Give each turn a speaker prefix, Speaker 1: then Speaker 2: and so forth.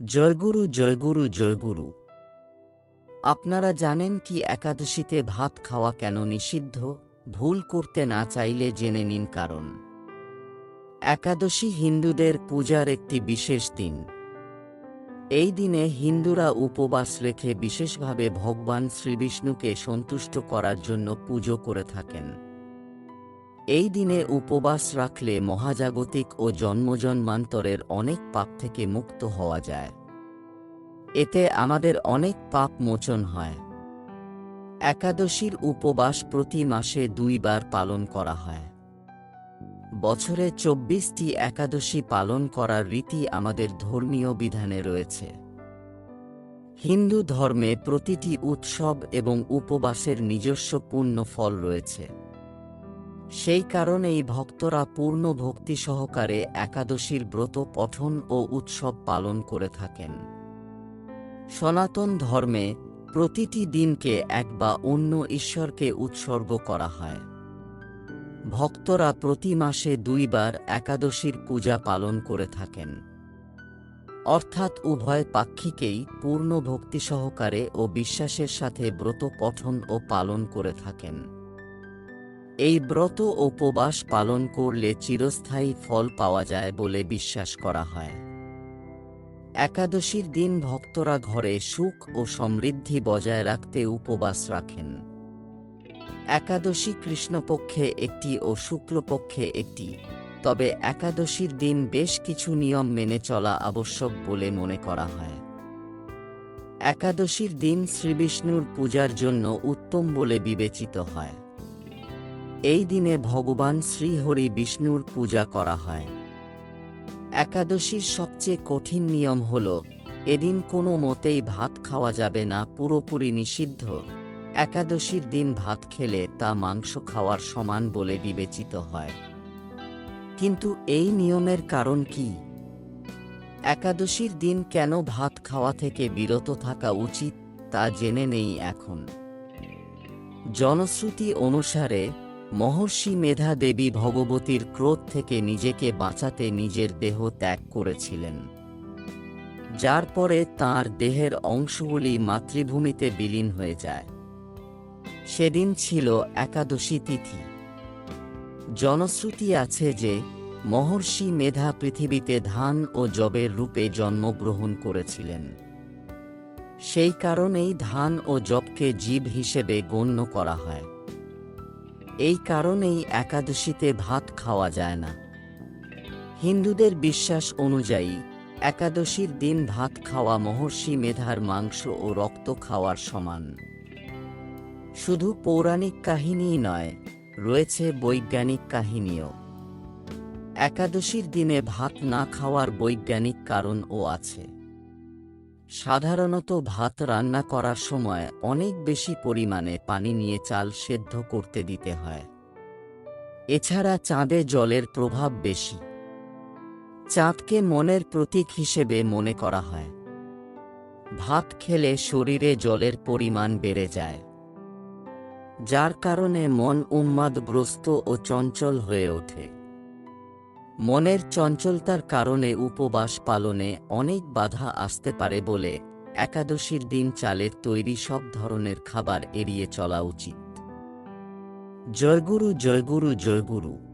Speaker 1: জয়গুরু জয়গুরু জয়গুরু। আপনারা জানেন কি একাদশীতে ভাত খাওয়া কেন নিষিদ্ধ? ভুল করতে না চাইলে জেনে নিন কারণ। একাদশী হিন্দুদের পূজার একটি বিশেষ দিন। এই দিনে হিন্দুরা উপবাস রেখে বিশেষভাবে ভগবান শ্রীবিষ্ণুকে সন্তুষ্ট করার জন্য পুজো করে থাকেন। এই দিনে উপবাস রাখলে মহাজাগতিক ও জন্মজন্মান্তরের অনেক পাপ থেকে মুক্ত হওয়া যায়। এতে আমাদের অনেক পাপ মোচন হয়। একাদশীর উপবাস প্রতি মাসে দুইবার পালন করা হয়। বছরে চব্বিশটি একাদশী পালন করার রীতি আমাদের ধর্মীয় বিধানে রয়েছে। হিন্দু ধর্মে প্রতিটি উৎসব এবং উপবাসের নিজস্ব পূর্ণ ফল রয়েছে। সেই কারণেই ভক্তরা পূর্ণ ভক্তি সহকারে একাদশীর ব্রত পঠন ও উৎসব পালন করে থাকেন। সনাতন ধর্মে প্রতিটি দিনকে এক বা অন্য ঈশ্বরকে উৎসর্গ করা হয়। ভক্তরা প্রতি মাসে দুইবার একাদশীর পূজা পালন করে থাকেন। অর্থাৎ উভয় পাক্ষিকেই পূর্ণ ভক্তি সহকারে ও বিশ্বাসের সাথে ব্রত পঠন ও পালন করে থাকেন। এই ব্রত উপবাস পালন করলে চিরস্থায়ী ফল পাওয়া যায় বলে বিশ্বাস করা হয়। একাদশীর দিন ভক্তরা ঘরে সুখ ও সমৃদ্ধি বজায় রাখতে উপবাস রাখেন। একাদশী কৃষ্ণপক্ষে একটি ও শুক্লপক্ষে একটি, তবে একাদশীর দিন বেশ কিছু নিয়ম মেনে চলা আবশ্যক বলে মনে করা হয়। একাদশীর দিন শ্রীবিষ্ণুর পূজার জন্য উত্তম বলে বিবেচিত হয়। এই দিনে ভগবান শ্রীহরি বিষ্ণুর পূজা করা হয়। একাদশীর সবচেয়ে কঠিন নিয়ম হল, এদিন কোনো মতেই ভাত খাওয়া যাবে না, পুরোপুরি নিষিদ্ধ। একাদশীর দিন ভাত খেলে তা মাংস খাওয়ার সমান বলে বিবেচিত হয়। কিন্তু এই নিয়মের কারণ কি? একাদশীর দিন কেন ভাত খাওয়া থেকে বিরত থাকা উচিত, তা জেনে নেই এখন। জনশ্রুতি অনুসারে মহর্ষি মেধা দেবী ভগবতীর ক্রোধ থেকে নিজেকে বাঁচাতে নিজের দেহ ত্যাগ করেছিলেন। যার পরে তার দেহের অংশগুলি মাতৃভূমিতে বিলীন হয়ে যায়। সেদিন ছিল একাদশী তিথি। জনশ্রুতি আছে যে, মহর্ষি মেধা পৃথিবীতে ধান ও জবের রূপে জন্মগ্রহণ করেছিলেন। সেই কারণেই ধান ও জবকে জীব হিসেবে গণ্য করা হয়। এই কারণেই একাদশীতে ভাত খাওয়া যায় না। হিন্দুদের বিশ্বাস অনুযায়ী, একাদশীর দিন ভাত খাওয়া মহর্ষি মেধার মাংস ও রক্ত খাওয়ার সমান। শুধু পৌরাণিক কাহিনীই নয়, রয়েছে বৈজ্ঞানিক কাহিনীও। একাদশীর দিনে ভাত না খাওয়ার বৈজ্ঞানিক কারণও আছে। সাধারণত ভাত রান্না করার সময় অনেক বেশি পরিমাণে পানি নিয়ে চাল সেদ্ধ করতে দিতে হয়। এছাড়া চাঁদে জলের প্রভাব বেশি। চাঁদকে মনের প্রতীক হিসেবে মনে করা হয়। ভাত খেলে শরীরে জলের পরিমাণ বেড়ে যায়। যার কারণে মন উন্মাদগ্রস্ত ও চঞ্চল হয়ে ওঠে। মনের চঞ্চলতার কারণে উপবাস পালনে অনেক বাধা আসতে পারে বলে একাদশীর দিন চালের তৈরি সব ধরনের খাবার এড়িয়ে চলা উচিত। জয়গুরু জয়গুরু জয়গুরু।